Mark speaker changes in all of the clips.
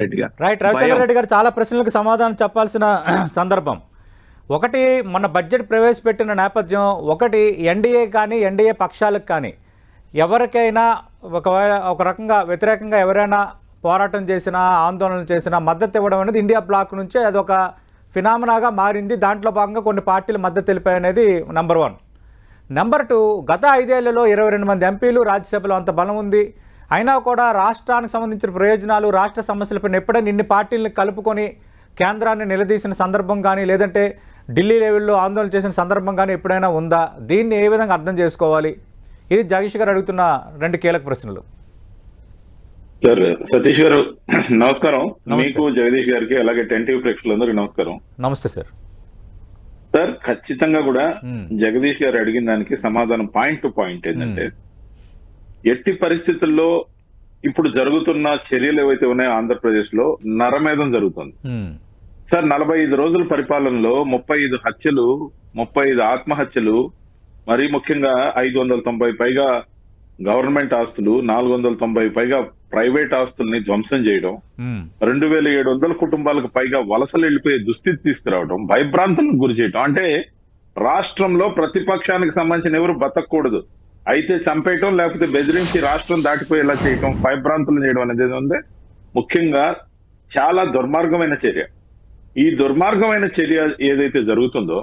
Speaker 1: రెడ్డి గారు
Speaker 2: రైట్ రవిచంద్ర రెడ్డి గారు చాలా ప్రశ్నలకు సమాధానం చెప్పాల్సిన సందర్భం. ఒకటి మన బడ్జెట్ ప్రవేశపెట్టిన నేపథ్యం ఒకటి ఎన్డీఏ కానీ ఎన్డీఏ పక్షాలకు కానీ ఎవరికైనా ఒకవేళ ఒక రకంగా వ్యతిరేకంగా ఎవరైనా పోరాటం చేసినా ఆందోళన చేసినా మద్దతు ఇవ్వడం అనేది ఇండియా బ్లాక్ నుంచి అదొక ఫినామినాగా మారింది. దాంట్లో భాగంగా కొన్ని పార్టీలు మద్దతు తెలిపాయి అనేది నెంబర్ వన్. నెంబర్ టూ గత ఐదేళ్ళలో ఇరవై రెండు మంది ఎంపీలు రాజ్యసభలో అంత బలం ఉంది. అయినా కూడా రాష్ట్రానికి సంబంధించిన ప్రయోజనాలు రాష్ట్ర సమస్యలపైన ఎప్పుడైనా ఇన్ని పార్టీలను కలుపుకొని కేంద్రాన్ని నిలదీసిన సందర్భం కానీ లేదంటే ఢిల్లీ లెవెల్లో ఆందోళన చేసిన సందర్భం కానీ ఎప్పుడైనా ఉందా? దీన్ని ఏ విధంగా అర్థం చేసుకోవాలి? ఇది జగదీష్ గారు అడుగుతున్న రెండు కీలక ప్రశ్నలు.
Speaker 3: సార్ సతీష్ గారు నమస్కారం. మీకు జగదీష్ గారికి అలాగే టెంటివ్ ప్రేక్షకులందరికీ నమస్కారం.
Speaker 2: నమస్తే సార్.
Speaker 3: సార్ ఖచ్చితంగా కూడా. జగదీష్ గారు అడిగిన దానికి సమాధానం పాయింట్ టు పాయింట్ ఏంటంటే ఎట్టి పరిస్థితుల్లో ఇప్పుడు జరుగుతున్న చర్యలు ఏవైతే ఉన్నాయో ఆంధ్రప్రదేశ్లో నరమేధం జరుగుతుంది. సార్ నలభై ఐదు రోజుల పరిపాలనలో ముప్పై ఐదు హత్యలు ముప్పై ఐదు ఆత్మహత్యలు మరీ ముఖ్యంగా ఐదు వందల తొంభై పైగా గవర్నమెంట్ ఆస్తులు నాలుగు వందల తొంభై పైగా ప్రైవేట్ ఆస్తుల్ని ధ్వంసం చేయడం. రెండు వేల ఏడు వందల కుటుంబాలకు పైగా వలసలు వెళ్ళిపోయే దుస్థితి తీసుకురావడం భయభ్రాంతులకు గురి చేయడం అంటే రాష్ట్రంలో ప్రతిపక్షానికి సంబంధించిన ఎవరు బతకూడదు అయితే చంపేయటం లేకపోతే బెదిరించి రాష్ట్రం దాటిపోయేలా చేయటం భయభ్రాంతులు చేయడం అనేది ఉంది ముఖ్యంగా చాలా దుర్మార్గమైన చర్య ఈ దుర్మార్గమైన చర్య ఏదైతే జరుగుతుందో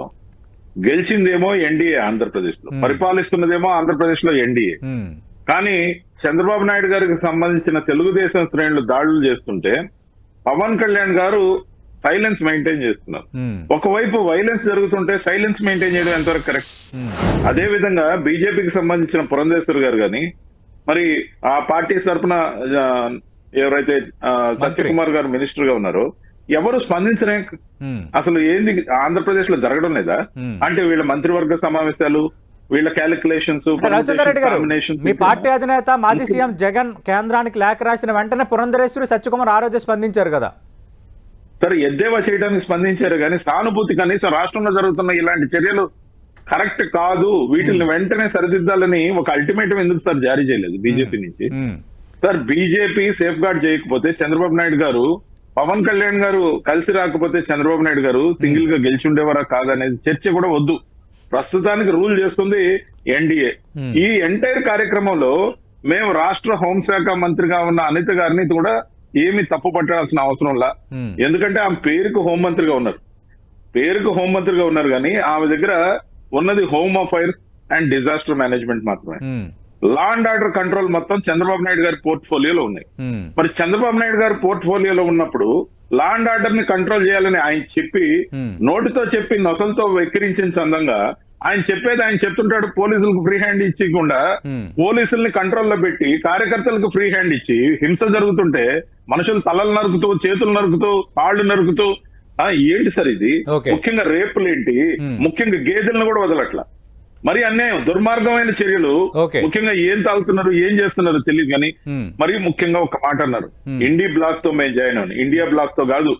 Speaker 3: గెలిచిందేమో ఎన్డీఏ
Speaker 2: ఆంధ్రప్రదేశ్లో.
Speaker 3: పరిపాలిస్తున్నదేమో ఆంధ్రప్రదేశ్లో ఎన్డీఏ. కానీ చంద్రబాబు నాయుడు గారికి సంబంధించిన తెలుగుదేశం శ్రేణులు దాడులు చేస్తుంటే పవన్ కళ్యాణ్ గారు సైలెన్స్ మెయింటైన్ చేస్తున్నారు
Speaker 2: హ్మ్.
Speaker 3: ఒకవైపు వైలెన్స్ జరుగుతుంటే సైలెన్స్ మెయింటైన్ చేయడం ఎంతవరకు కరెక్ట్
Speaker 2: హ్మ్.
Speaker 3: అదే విధంగా బీజేపీకి సంబంధించిన పురంధేశ్వర్ గారు గాని మరి ఆ పార్టీ తరపున ఆ, ఎవరైతే సత్యకుమార్ గారు మినిస్టర్గా ఉన్నారో ఎవరు స్పందించలే
Speaker 2: హ్మ్.
Speaker 3: అసలు ఏంది ఆంధ్రప్రదేశ్లో జరగడం లేదా. అంటే వీళ్ళ మంత్రివర్గ సమావేశాలు వీళ్ళ క్యాలిక్యులేషన్స్
Speaker 2: మీ పార్టీ అధినేత మాజీ సీఎం జగన్ కేంద్రానికి లేఖ రాసిన వెంటనే పురంధరేశ్వరి సత్యకుమార్ ఆ రోజే స్పందించారు కదా
Speaker 3: సరే ఎద్దేవా చేయడానికి స్పందించారు కానీ సానుభూతి కనీసం రాష్ట్రంలో జరుగుతున్న ఇలాంటి చర్యలు కరెక్ట్ కాదు. వీటిని వెంటనే సరిదిద్దాలని ఒక అల్టిమేటం ఎందుకు సార్ జారీ చేయలేదు బీజేపీ నుంచి?
Speaker 2: హ్మ్.
Speaker 3: సార్ బీజేపీ సేఫ్ గార్డ్ చేయకపోతే చంద్రబాబు నాయుడు గారు పవన్ కళ్యాణ్ గారు కలిసి రాకపోతే చంద్రబాబు నాయుడు గారు సింగిల్గా గెలిచి ఉండేవారా కాదనేది చర్చ కూడా వద్దు. ప్రస్తుతానికి రూల్ చేస్తుంది ఎన్డీఏ.
Speaker 2: Hmm.
Speaker 3: ఈ ఎంటైర్ కార్యక్రమంలో మేము రాష్ట్ర హోంశాఖ మంత్రిగా ఉన్న అనిత గారిని కూడా ఏమి తప్పు పట్టాల్సిన అవసరం లా. ఎందుకంటే ఆమె పేరుకు హోంమంత్రిగా ఉన్నారు పేరుకు హోంమంత్రిగా ఉన్నారు కానీ ఆమె దగ్గర ఉన్నది home affairs and disaster management మాత్రమే. లా అండ్ ఆర్డర్ కంట్రోల్ మొత్తం చంద్రబాబు నాయుడు గారి పోర్ట్ఫోలియోలో ఉన్నాయి. మరి చంద్రబాబు నాయుడు గారు పోర్ట్ఫోలియోలో ఉన్నప్పుడు లా అండ్ ఆర్డర్ని కంట్రోల్ చేయాలని ఆయన చెప్పి. నోటితో చెప్పి నొసలతో వెక్కిరించిన సందంగా ఆయన చెప్పేది ఆయన చెప్తుంటాడు పోలీసులకు ఫ్రీ హ్యాండ్ ఇచ్చకుండా. పోలీసుల్ని కంట్రోల్లో పెట్టి కార్యకర్తలకు ఫ్రీ హ్యాండ్ ఇచ్చి హింస జరుగుతుంటే మనుషులు తలలు నరుకుతూ చేతులు నరుకుతూ కాళ్ళు నరుకుతూ ఆ, ఏంటి సార్ ఇది. ముఖ్యంగా రేపులు ఏంటి
Speaker 2: Hmm.
Speaker 3: ముఖ్యంగా గేదెలను కూడా వదలట్ల మరి అన్యాయం దుర్మార్గమైన చర్యలు. ముఖ్యంగా ఏం తాగుతున్నారు ఏం చేస్తున్నారు తెలియదు కానీ. మరి ముఖ్యంగా ఒక మాట అన్నారు. ఇండి బ్లాక్తో మేము జాయిన్ అవ్వను ఇండియా బ్లాక్తో కాదు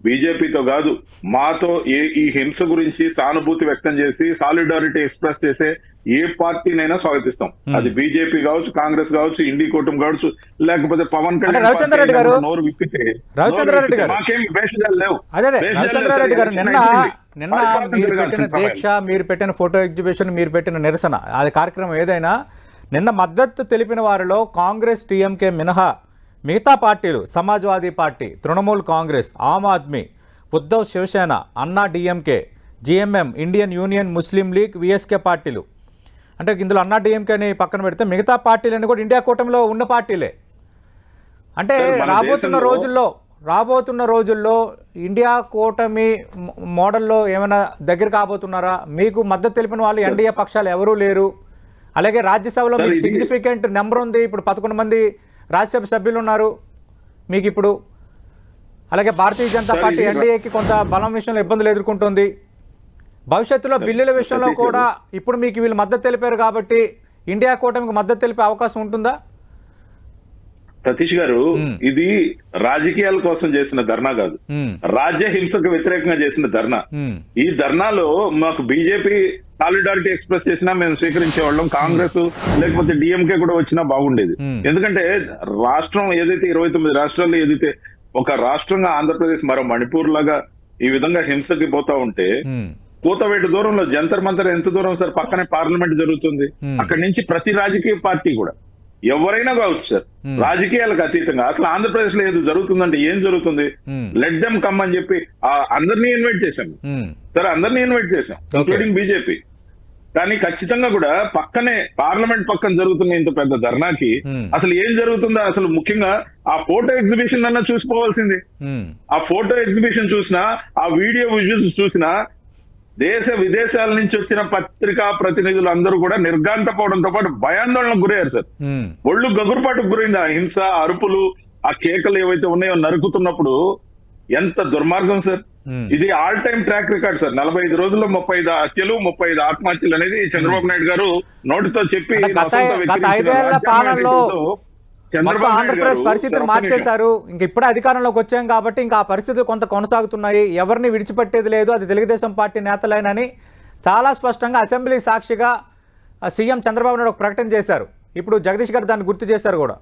Speaker 3: బీజేపీతో కాదు మాతో ఏ ఈ హింస గురించి సానుభూతి వ్యక్తం చేసి సాలిడారిటీ ఎక్స్ప్రెస్ చేసే ఏ పార్టీనైనా స్వాగతిస్తాం
Speaker 2: Hmm.
Speaker 3: అది బీజేపీ కావచ్చు కాంగ్రెస్ కావచ్చు ఇండి కూటమి కావచ్చు లేకపోతే పవన్ కళ్యాణ్ నోరు విప్పితే
Speaker 2: రెడ్డి గారు-
Speaker 3: మాకేం భేషజాలు లేవు
Speaker 2: రెడ్డి నిన్న. మీరు పెట్టిన దీక్ష మీరు పెట్టిన ఫోటో ఎగ్జిబిషన్ మీరు పెట్టిన నిరసన అది కార్యక్రమం ఏదైనా నిన్న మద్దతు తెలిపిన వారిలో కాంగ్రెస్ టీఎంకే మినహా మిగతా పార్టీలు Samajwadi party Trinamool Congress Aam Aadmi Uddhav Shivsena Anna DMK JMM Indian union Muslim league VSK పార్టీలు అంటే ఇందులో అన్నా డిఎంకేని పక్కన పెడితే మిగతా పార్టీలన్నీ కూడా ఇండియా కూటమిలో ఉన్న పార్టీలే. అంటే రాబోతున్న రోజుల్లో రాబోతున్న రోజుల్లో ఇండియా కూటమి మోడల్లో ఏమైనా దగ్గర కాబోతున్నారా? మీకు మద్దతు తెలిపిన వాళ్ళు ఎన్డీఏ పక్షాలు ఎవరూ లేరు. అలాగే రాజ్యసభలో మీకు సిగ్నిఫికెంట్ నెంబర్ ఉంది. ఇప్పుడు పదకొండు మంది రాజ్యసభ సభ్యులు ఉన్నారు మీకు ఇప్పుడు. అలాగే భారతీయ జనతా పార్టీ ఎన్డీఏకి కొంత బలం విషయంలో ఇబ్బందులు ఎదుర్కొంటుంది. భవిష్యత్తులో బిల్లుల విషయంలో కూడా ఇప్పుడు మీకు వీళ్ళు మద్దతు తెలిపారు కాబట్టి ఇండియా కూటమికి మద్దతు తెలిపే అవకాశం ఉంటుందా?
Speaker 3: సతీష్ గారు. ఇది రాజకీయాల కోసం చేసిన ధర్నా కాదు. రాజ్య హింసకు వ్యతిరేకంగా చేసిన ధర్నా. ఈ ధర్నాలో మాకు బీజేపీ సాలిడారిటీ ఎక్స్ప్రెస్ చేసినా మేము స్వీకరించేవాళ్ళం. కాంగ్రెస్ లేకపోతే డిఎంకే కూడా వచ్చినా బాగుండేది. ఎందుకంటే రాష్ట్రం ఏదైతే ఇరవై తొమ్మిది రాష్ట్రాల్లో ఏదైతే ఒక రాష్ట్రంగా ఆంధ్రప్రదేశ్ మరో మణిపూర్ లాగా ఈ విధంగా హింసకి పోతా ఉంటే కూతవేటు దూరంలో జంతర్ మంతర్ ఎంత దూరం సార్? పక్కనే పార్లమెంట్ జరుగుతుంది.
Speaker 2: Hmm.
Speaker 3: అక్కడి నుంచి ప్రతి రాజకీయ పార్టీ కూడా. ఎవరైనా కావచ్చు సార్.
Speaker 2: Hmm.
Speaker 3: రాజకీయాలకు అతీతంగా. అసలు ఆంధ్రప్రదేశ్లో ఏది జరుగుతుందంటే ఏం జరుగుతుంది? లెట్ దెమ్ కమ్ అని చెప్పి అందరినీ ఇన్వైట్ చేశాం. సరే అందరినీ ఇన్వైట్ చేశాం. Including BJP. కానీ ఖచ్చితంగా కూడా పక్కనే పార్లమెంట్ పక్కన జరుగుతున్న ఇంత పెద్ద ధర్నాకి
Speaker 2: Hmm.
Speaker 3: అసలు ఏం జరుగుతుందో అసలు ముఖ్యంగా ఆ ఫోటో ఎగ్జిబిషన్ అన్న చూసుకోవాల్సింది.
Speaker 2: ఉమ్,
Speaker 3: ఆ ఫోటో ఎగ్జిబిషన్ చూసినా ఆ వీడియో విజువల్స్ చూసినా దేశ విదేశాల నుంచి వచ్చిన పత్రికా ప్రతినిధులు అందరూ కూడా నిర్గాంతపోవడంతో పాటు భయాందోళనకు గురయ్యారు సార్. ఒళ్ళు గగురుపాటుకు గురైంది. ఆ హింస అరుపులు ఆ కేకలు ఏవైతే ఉన్నాయో నరుకుతున్నప్పుడు ఎంత దుర్మార్గం సార్. ఇది all time track record sir. నలభై ఐదు రోజుల్లో ముప్పై ఐదు హత్యలు ముప్పై ఐదు ఆత్మహత్యలు అనేది చంద్రబాబు నాయుడు గారు నోటితో చెప్పి
Speaker 2: మొత్తం ఆంధ్రప్రదేశ్ పరిస్థితిని మార్చేశారు. ఇంక ఇప్పుడే అధికారంలోకి వచ్చాం కాబట్టి ఇంకా ఆ పరిస్థితులు కొంత కొనసాగుతున్నాయి. ఎవరిని విడిచిపెట్టేది లేదు. అది తెలుగుదేశం పార్టీ నేతలేనని చాలా స్పష్టంగా అసెంబ్లీ సాక్షిగా సీఎం చంద్రబాబు నాయుడు ఒక ప్రకటన చేశారు. ఇప్పుడు జగదీష్ గారు దాన్ని గుర్తు చేశారు కూడా.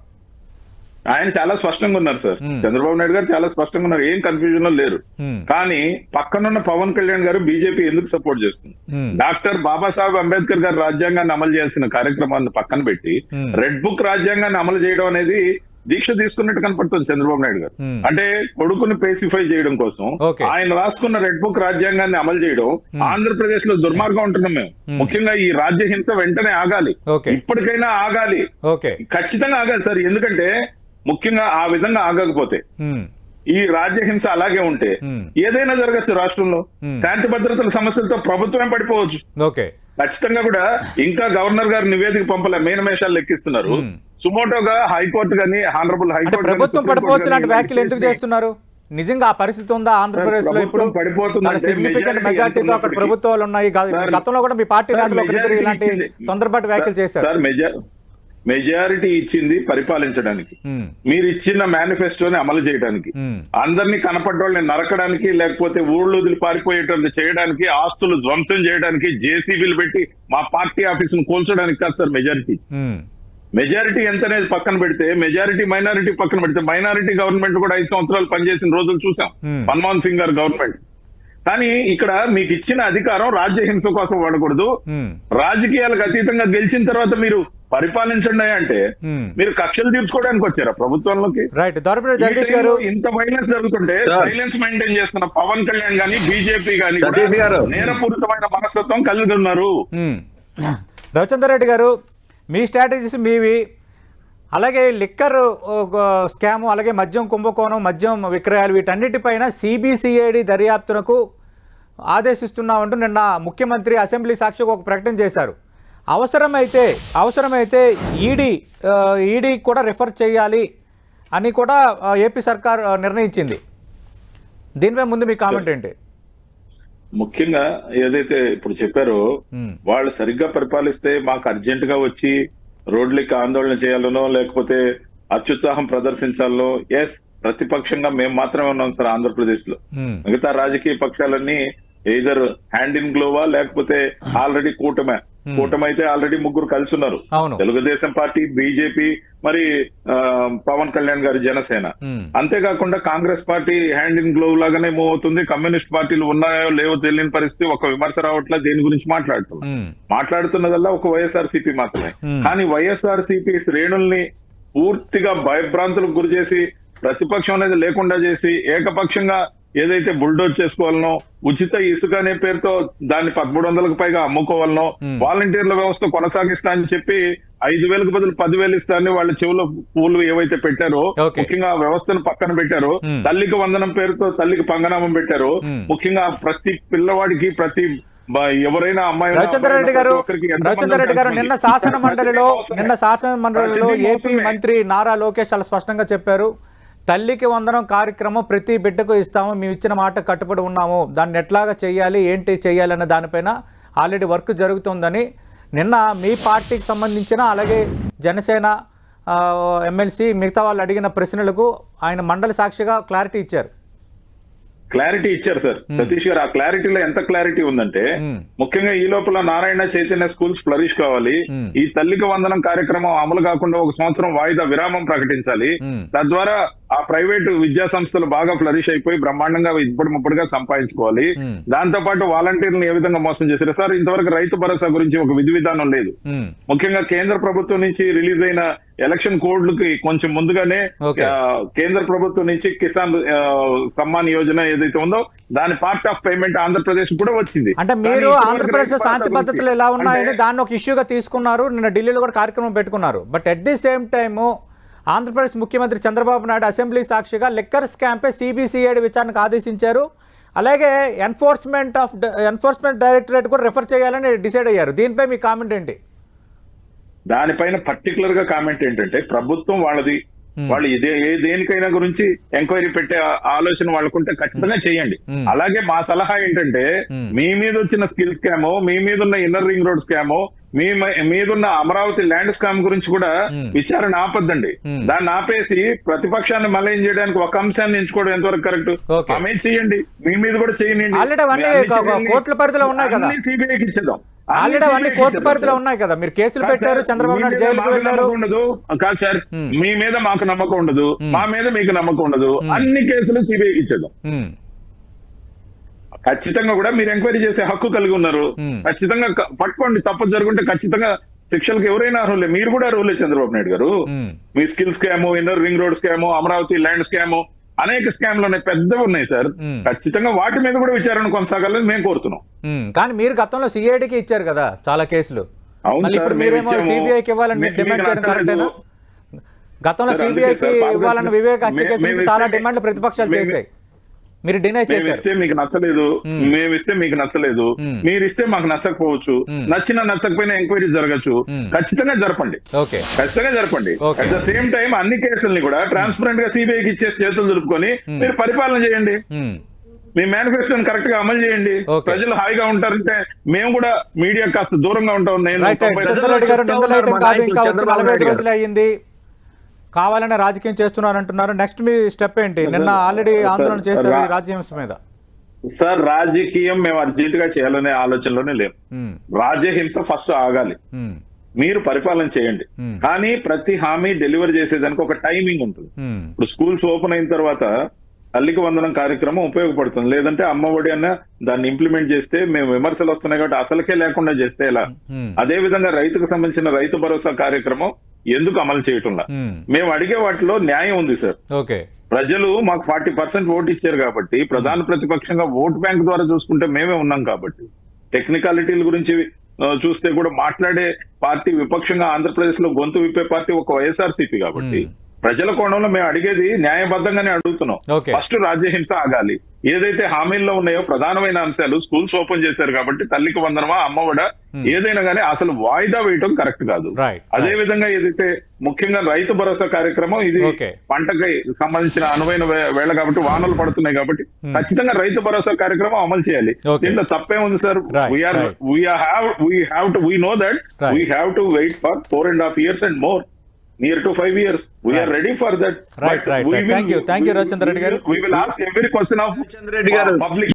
Speaker 3: ఆయన చాలా స్పష్టంగా ఉన్నారు సార్.
Speaker 2: Hmm.
Speaker 3: చంద్రబాబు నాయుడు గారు చాలా స్పష్టంగా ఉన్నారు. ఏం కన్ఫ్యూజన్లో లేరు.
Speaker 2: ఉమ్,
Speaker 3: కానీ పక్కనున్న పవన్ కళ్యాణ్ గారు బీజేపీ ఎందుకు సపోర్ట్ చేస్తుంది?
Speaker 2: ఉమ్,
Speaker 3: డాక్టర్ బాబాసాహెబ్ అంబేద్కర్ గారు రాజ్యాంగాన్ని అమలు చేయాల్సిన కార్యక్రమాన్ని పక్కన పెట్టి
Speaker 2: Hmm.
Speaker 3: రెడ్ బుక్ రాజ్యాంగాన్ని అమలు చేయడం అనేది దీక్ష తీసుకున్నట్టు కనపడుతుంది చంద్రబాబు నాయుడు గారు.
Speaker 2: Hmm.
Speaker 3: అంటే కొడుకుని పేసిఫై చేయడం కోసం. ఆయన రాసుకున్న రెడ్ బుక్ రాజ్యాంగాన్ని అమలు చేయడం ఆంధ్రప్రదేశ్లో దుర్మార్గం ఉంటున్నాం మేము. ముఖ్యంగా ఈ రాజ్య హింస వెంటనే ఆగాలి. ఇప్పటికైనా ఆగాలి. ఖచ్చితంగా ఆగాలి సార్. ఎందుకంటే ముఖ్యంగా ఆ విధంగా ఆగకపోతే ఈ రాజ్య హింస అలాగే ఉంటే. ఏదైనా జరగచ్చు రాష్ట్రంలో. శాంతి భద్రతల సమస్యలతో ప్రభుత్వమే పడిపోవచ్చు.
Speaker 2: ఓకే.
Speaker 3: ఖచ్చితంగా కూడా ఇంకా గవర్నర్ గారు నివేదిక పంపలే మేనమేషాలు లెక్కిస్తున్నారు. సుమోటోగా హైకోర్టు గాని హానరబుల్ హైకోర్టు
Speaker 2: ప్రభుత్వం పడిపోవచ్చు లాంటి వ్యాఖ్యలు ఎందుకు చేస్తున్నారు? నిజంగా ఆ పరిస్థితి ఉందా ఆంధ్రప్రదేశ్లో ఇప్పుడు? సిగ్నిఫికెంట్ మెజార్టీతో అక్కడ ప్రభుత్వాలు ఉన్నాయి. గతంలో కూడా మీ పార్టీ నేతలు ఇలాంటి. తొందరపాటు వ్యాఖ్యలు చేశారు.
Speaker 3: సార్ మెజార్ మెజారిటీ ఇచ్చింది పరిపాలించడానికి.
Speaker 2: ఉమ్,
Speaker 3: మీరు ఇచ్చిన మేనిఫెస్టోని అమలు చేయడానికి.
Speaker 2: ఉమ్,
Speaker 3: అందరినీ కనపడ్డోళ్ళని నరకడానికి లేకపోతే ఊళ్ళు వదిలి పారిపోయేటట్టు చేయడానికి ఆస్తులు ధ్వంసం చేయడానికి జేసీబీలు పెట్టి మా పార్టీ ఆఫీసును కూల్చడానికి కాదు సార్ మెజారిటీ.
Speaker 2: ఉమ్,
Speaker 3: మెజారిటీ ఎంత అనేది పక్కన పెడితే మెజారిటీ మైనారిటీ పక్కన పెడితే మైనారిటీ గవర్నమెంట్ కూడా ఐదు సంవత్సరాలు పనిచేసిన రోజులు చూసాం.
Speaker 2: Hmm.
Speaker 3: మన్మోహన్ సింగ్ గారు గవర్నమెంట్. కానీ ఇక్కడ మీకు ఇచ్చిన అధికారం రాజ్య హింస కోసం వాడకూడదు. రాజకీయాలకు అతీతంగా గెలిచిన తర్వాత మీరు పరిపాలించండి అంటే. మీరు కక్షలు తీర్చుకోవడానికి వచ్చారా ప్రభుత్వంలోకి
Speaker 2: రైట్ దొరపడి
Speaker 3: ఈ
Speaker 2: జగదీష్ గారు
Speaker 3: ఇంత వైలెన్స్ జరుగుతుంటే. సైలెన్స్ మెయింటైన్ చేస్తున్న పవన్ కళ్యాణ్ గాని బీజేపీ గాని. నేరపూరితమైన మనస్తత్వం కలిగి ఉన్నారు.
Speaker 2: రవిచంద్ర రెడ్డి గారు మీ స్ట్రాటజీస్ మీవి అలాగే లిక్కర్ స్కాము అలాగే మద్యం కుంభకోణం మద్యం విక్రయాలు వీటన్నిటిపైన సిబిసిఐడి దర్యాప్తునకు ఆదేశిస్తున్నామంటూ నిన్న ముఖ్యమంత్రి అసెంబ్లీ సాక్షిగా ఒక ప్రకటన చేశారు అవసరమైతే అవసరమైతే ఈడీ ఈడీ కూడా రిఫర్ చేయాలి అని కూడా ఏపీ సర్కార్ నిర్ణయించింది. దీనిపై ముందు మీ కామెంట్ ఏంటి?
Speaker 3: ముఖ్యంగా ఏదైతే ఇప్పుడు చెప్పారో వాళ్ళు సరిగ్గా పరిపాలిస్తే మాకు అర్జెంట్గా వచ్చి రోడ్లకి ఆందోళన చేయాలనో లేకపోతే అత్యుత్సాహం ప్రదర్శించాలనో ఎస్ ప్రతిపక్షంగా మేము మాత్రమే ఉన్నాం సార్
Speaker 2: ఆంధ్రప్రదేశ్లో
Speaker 3: మిగతా రాజకీయ పక్షాలన్నీ ఎయిదర్ హ్యాండ్ ఇన్ గ్లోవా లేకపోతే ఆల్రెడీ కూటమే. కూటమి అయితే ఆల్రెడీ ముగ్గురు కలిసి ఉన్నారు తెలుగుదేశం పార్టీ బీజేపీ మరి పవన్ కళ్యాణ్ గారి జనసేన.
Speaker 2: ఉమ్,
Speaker 3: అంతేకాకుండా Congress party hand in glove లాగానే మూవ్ అవుతుంది. కమ్యూనిస్ట్ పార్టీలు ఉన్నాయో లేవో తెలియని పరిస్థితి ఒక విమర్శ రావట్లే దేని గురించి మాట్లాడుతున్నాం?
Speaker 2: ఉమ్,
Speaker 3: మాట్లాడుతున్నదల్లా ఒక వైఎస్ఆర్ సిపి మాత్రమే.
Speaker 2: Hmm.
Speaker 3: కానీ వైఎస్ఆర్ సిపి శ్రేణుల్ని పూర్తిగా భయభ్రాంతులకు గురి చేసి ప్రతిపక్షం అనేది లేకుండా చేసి ఏకపక్షంగా ఏదైతే బుల్డోజ్ చేసుకోవాలనో ఉచిత ఇసుక అనే పేరుతో దాన్ని పదమూడు వందలకు పైగా అమ్ముకోవాలనో. వాలంటీర్ల వ్యవస్థ కొనసాగిస్తా అని చెప్పి ఐదు వేలకు బదులు పదివేలు ఇస్తా అని వాళ్ళ చెవులో పూలు ఏవైతే పెట్టారో. ముఖ్యంగా వ్యవస్థను పక్కన పెట్టారో. తల్లికి వందనం పేరుతో తల్లికి పంగనామం పెట్టారు. ముఖ్యంగా ప్రతి పిల్లవాడికి ప్రతి ఎవరైనా అమ్మాయి
Speaker 2: రెడ్డి గారు రెడ్డి గారు నిన్న శాసన మండలిలో నిన్న శాసన మండలిలో ఏపీ మంత్రి నారా లోకేష్ చాలా స్పష్టంగా చెప్పారు తల్లికి వందనం కార్యక్రమం ప్రతి బిడ్డకు ఇస్తాము మేము ఇచ్చిన మాట కట్టుబడి ఉన్నాము దాన్ని ఎట్లాగా చేయాలి ఏంటి చేయాలన్న దానిపైన ఆల్రెడీ వర్క్ జరుగుతుందని నిన్న మీ పార్టీకి సంబంధించిన అలాగే జనసేన ఎమ్మెల్సీ మిగతా వాళ్ళు అడిగిన ప్రశ్నలకు ఆయన మండలి సాక్షిగా క్లారిటీ ఇచ్చారు.
Speaker 3: క్లారిటీ ఇచ్చారు సార్ సతీష్ గారు ఆ క్లారిటీలో ఎంత క్లారిటీ ఉందంటే
Speaker 2: మ్మ్.
Speaker 3: ముఖ్యంగా ఈ లోపల నారాయణ చైతన్య స్కూల్స్ ఫ్లరిష్ కావాలి
Speaker 2: మ్మ్.
Speaker 3: ఈ తల్లికి వందనం కార్యక్రమం అమలు కాకుండా ఒక సంవత్సరం వాయిదా విరామం ప్రకటించాలి. తద్వారా ఆ ప్రైవేటు విద్యా సంస్థలు బాగా ఫ్లరిష్ అయిపోయి బ్రహ్మాండంగా ఇప్పుడు ముప్పుడుగా సంపాదించుకోవాలి. దాంతో పాటు వాలంటీర్లను ఏ విధంగా మోసం చేశారు సార్ ఇంతవరకు రైతు భరోసా గురించి ఒక విధి విధానం లేదు. ముఖ్యంగా కేంద్ర ప్రభుత్వం నుంచి రిలీజ్ అయిన ఎలక్షన్ కోడ్లకి కొంచెం ముందుగానే కేంద్ర ప్రభుత్వం నుంచి కిసాన్ సమ్మాన్ యోజన ఏదైతే ఉందో దాని పార్ట్ ఆఫ్ పేమెంట్ ఆంధ్రప్రదేశ్ కూడా వచ్చింది.
Speaker 2: అంటే మీరు
Speaker 3: ఆంధ్రప్రదేశ్లో
Speaker 2: శాంతి పద్ధతులు ఎలా ఉన్నాయని
Speaker 3: అంటే
Speaker 2: దాన్ని ఒక ఇష్యూగా తీసుకున్నారు. నిన్న ఢిల్లీలో కూడా కార్యక్రమం పెట్టుకున్నారు. But at the same time Andhra Pradesh ముఖ్యమంత్రి చంద్రబాబు నాయుడు అసెంబ్లీ సాక్షిగా లిక్కర్ స్కామ్పై సిబిసిఐడి విచారణకు ఆదేశించారు. అలాగే ఎన్ఫోర్స్మెంట్ ఆఫ్ ఎన్ఫోర్స్మెంట్ డైరెక్టరేట్ కూడా రెఫర్ చేయాలని డిసైడ్ అయ్యారు. దీనిపై మీ కామెంట్ ఏంటి?
Speaker 3: దానిపైన పర్టికులర్గా కామెంట్ ఏంటంటే ప్రభుత్వం వాళ్ళది
Speaker 2: Hmm.
Speaker 3: వాళ్ళు ఇదే ఏ దేనికైనా గురించి ఎంక్వైరీ పెట్టే ఆలోచన వాళ్ళకుంటే ఖచ్చితంగా చేయండి
Speaker 2: Hmm.
Speaker 3: అలాగే మా సలహా ఏంటంటే
Speaker 2: Hmm.
Speaker 3: మీ మీద వచ్చిన స్కిల్ స్కామ్ మీ మీద ఉన్న ఇన్నర్ రింగ్ రోడ్ స్కామ్ మీ మీదున్న అమరావతి ల్యాండ్ స్కామ్ గురించి కూడా
Speaker 2: Hmm.
Speaker 3: విచారణ ఆపద్దండి
Speaker 2: Hmm.
Speaker 3: దాన్ని ఆపేసి ప్రతిపక్షాన్ని మళ్ళీ చేయడానికి ఒక అంశాన్ని ఎంచుకోవడం ఎంతవరకు కరెక్ట్. ఆమె చేయండి మీ మీద కూడా చేయండి
Speaker 2: పరిధిలో ఉన్నాయి కదా.
Speaker 3: సిబిఐకి ఇచ్చేద్దాం
Speaker 2: ఆల్రెడీ అవన్నీ కోర్టు పరిధిలో. ఉన్నాయి కదా. మీరు కేసులు పెట్టారు చంద్రబాబు
Speaker 3: మీ
Speaker 2: నాయుడు
Speaker 3: మీద
Speaker 2: జైలుకి
Speaker 3: మాకు
Speaker 2: వెళ్ళారు
Speaker 3: నమ్మకం ఉండదు. కాదు సార్. మీ మీద మాకు నమ్మకం ఉండదు. మా మీద మీకు నమ్మకం ఉండదు. అన్ని కేసులు సిబిఐకి ఇచ్చేద్దాం ఖచ్చితంగా కూడా మీరు ఎంక్వైరీ చేసే హక్కు కలిగి ఉన్నారు. ఖచ్చితంగా పట్టుకోండి తప్పు జరుగుంటే ఖచ్చితంగా శిక్షలకు ఎవరైనా అర్హులే. మీరు కూడా అర్హులే చంద్రబాబు నాయుడు గారు. మీ skill scam inner ring road scam Amaravati land scam అనేక స్కామ్లు ఉన్నాయి పెద్దవి ఉన్నాయి సార్. ఖచ్చితంగా వాటి మీద కూడా విచారణ కొనసాగాలని మేము కోరుతున్నాం.
Speaker 2: కానీ మీరు గతంలో సిఐడికి ఇచ్చారు కదా చాలా కేసులు
Speaker 3: అవును సార్,
Speaker 2: మీరేమో. సిబిఐకి ఇవ్వాలని డిమాండ్ చేయడం. కరెక్టేనా గతంలో సిబిఐకి ఇవ్వాలని వివేక్ హత్య కేసు చాలా డిమాండ్లు ప్రతిపక్షాలు చేశాయి మీరు డినై
Speaker 3: మేము ఇస్తే మీకు నచ్చలేదు.
Speaker 2: Hmm.
Speaker 3: మేము ఇస్తే మీకు నచ్చలేదు.
Speaker 2: Hmm.
Speaker 3: మీరు ఇస్తే మాకు నచ్చకపోవచ్చు.
Speaker 2: Hmm.
Speaker 3: నచ్చినా నచ్చకపోయినా ఎంక్వైరీ జరగచ్చు. ఖచ్చితంగా జరపండి.
Speaker 2: ఓకే
Speaker 3: ఖచ్చితంగా జరపండి. అట్ ద సేమ్ టైం అన్ని కేసుల్ని కూడా ట్రాన్స్పరెంట్గా సిబిఐకి ఇచ్చేసి చేతులు దులుపుకొని. మీరు పరిపాలన చేయండి. మీ మేనిఫెస్టోని కరెక్ట్గా అమలు చేయండి. ప్రజలు హాయిగా ఉంటారంటే మేము కూడా మీడియా కాస్త దూరంగా ఉంటాం. నేను
Speaker 2: రైట్ కావాలనే రాజకీయం చేస్తున్నారు అంటున్నారు నెక్స్ట్ మీ స్టెప్ ఏంటి? నిన్న ఆల్రెడీ ఆందోళన చేశారు ఈ రాజ్యాంశ మీద.
Speaker 3: సార్ రాజకీయం మేము అర్జెంట్గా చేయాలనే ఆలోచనలోనే లేము.
Speaker 2: ఉమ్,
Speaker 3: రాజ్యహింస ఫస్ట్ ఆగాలి.
Speaker 2: ఉమ్,
Speaker 3: మీరు పరిపాలన చేయండి.
Speaker 2: Hmm.
Speaker 3: కానీ ప్రతి హామీ డెలివర్ చేసేదానికి ఒక టైమింగ్ ఉంటుంది. ఇప్పుడు స్కూల్స్ ఓపెన్ అయిన తర్వాత తల్లికి వందనం కార్యక్రమం ఉపయోగపడుతుంది. లేదంటే అమ్మ ఒడి అన్న దాన్ని ఇంప్లిమెంట్ చేస్తే మేము విమర్శలు వస్తున్నాయి కాబట్టి అసలుకే లేకుండా చేస్తే ఎలా? అదే విధంగా రైతుకు సంబంధించిన రైతు భరోసా కార్యక్రమం ఎందుకు అమలు చేయటంలా మేము. అడిగే వాటిలో న్యాయం ఉంది సార్.
Speaker 2: ఓకే.
Speaker 3: ప్రజలు మాకు ఫార్టీ పర్సెంట్ ఓటు ఇచ్చారు కాబట్టి ప్రధాన ప్రతిపక్షంగా ఓట్ బ్యాంక్ ద్వారా చూసుకుంటే మేమే ఉన్నాం కాబట్టి టెక్నికాలిటీల గురించి చూస్తే కూడా మాట్లాడే పార్టీ విపక్షంగా ఆంధ్రప్రదేశ్లో గొంతు విప్పే పార్టీ ఒక వైఎస్ఆర్సీపీ కాబట్టి. ప్రజల కోణంలో మేము అడిగేది న్యాయబద్ధంగానే అడుగుతున్నాం. ఫస్ట్ రాజ్యహింస ఆగాలి ఏదైతే హామీల్లో ఉన్నాయో ప్రధానమైన అంశాలు స్కూల్స్ ఓపెన్ చేశారు కాబట్టి తల్లికి వందనమా అమ్మఒడ
Speaker 2: Hmm.
Speaker 3: ఏదైనా కానీ అసలు వాయిదా వేయటం కరెక్ట్ కాదు అదే. విధంగా ఏదైతే ముఖ్యంగా రైతు భరోసా కార్యక్రమం ఇది. పంటకి సంబంధించిన అనువైన వే- వేళ కాబట్టి వానలు పడుతున్నాయి కాబట్టి
Speaker 2: Hmm.
Speaker 3: ఖచ్చితంగా రైతు భరోసా కార్యక్రమం అమలు చేయాలి. దీంట్లో తప్పే ఉంది sir we are
Speaker 2: right.
Speaker 3: Have we have to we know that. We have to wait for four and half years and more near to five years we are. Ready for that
Speaker 2: Right, right, right. Thank you. Thank you, Ravichandra Reddy garu.
Speaker 3: We will ask every question of
Speaker 1: Chandra Reddy garu
Speaker 3: public